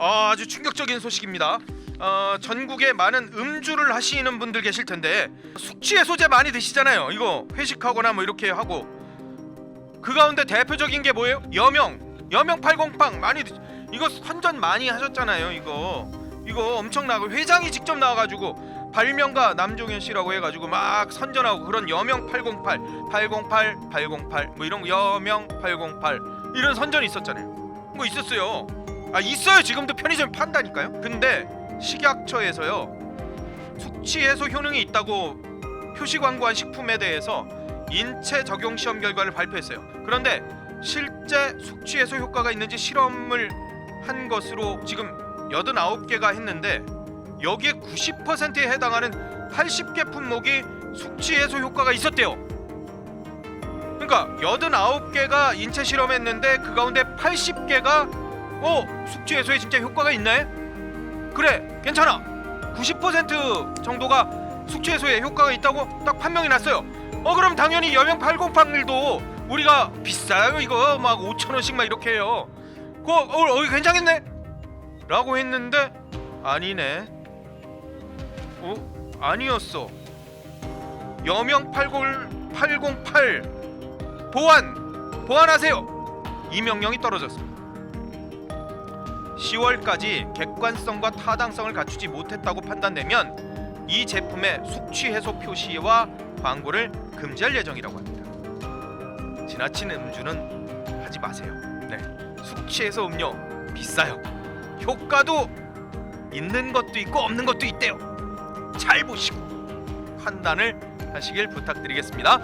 아, 아주 충격적인 소식입니다. 어, 전국에 많은 음주를 하시는 분들 계실 텐데 숙취 해소제 많이 드시잖아요. 이거 회식하거나 뭐 이렇게 하고 그 가운데 대표적인 게 뭐예요? 여명, 여명 808 많이 드... 이거 선전 많이 하셨잖아요. 이거 이거 엄청나고 회장이 직접 나와가지고 발명가 남종현 씨라고 해가지고 막 선전하고 그런 여명 808, 808, 808 뭐 이런 거 여명 808 이런 선전이 있었잖아요. 뭐 있었어요. 아 있어요. 지금도 편의점 판다니까요. 근데 식약처에서요 숙취 해소 효능이 있다고 표시 광고한 식품에 대해서 인체 적용 시험 결과를 발표했어요. 그런데 실제 숙취 해소 효과가 있는지 실험을 한 것으로 지금 89개가 했는데 여기에 90%에 해당하는 80개 품목이 숙취 해소 효과가 있었대요. 그러니까 89개가 인체 실험했는데 그 가운데 80개가 어 숙취 해소에 진짜 효과가 있네 그래 괜찮아. 90% 정도가 숙취 해소에 효과가 있다고 딱 판명이 났어요. 어 그럼 당연히 여명 808일도 우리가 비싸요 이거? 막 5천 원씩 막 이렇게 해요. 그거 어, 어 괜찮겠네? 라고 했는데 아니네. 어? 아니었어. 여명 80, 808 보안 보완하세요. 이 명령이 떨어졌습니다 10월까지 객관성과 타당성을 갖추지 못했다고 판단되면 이 제품의 숙취 해소 표시와 광고를 금지할 예정이라고 합니다. 지나친 음주는 하지 마세요. 네, 숙취 해소 음료 비싸요. 효과도 있는 것도 있고 없는 것도 있대요. 잘 보시고 판단을 하시길 부탁드리겠습니다.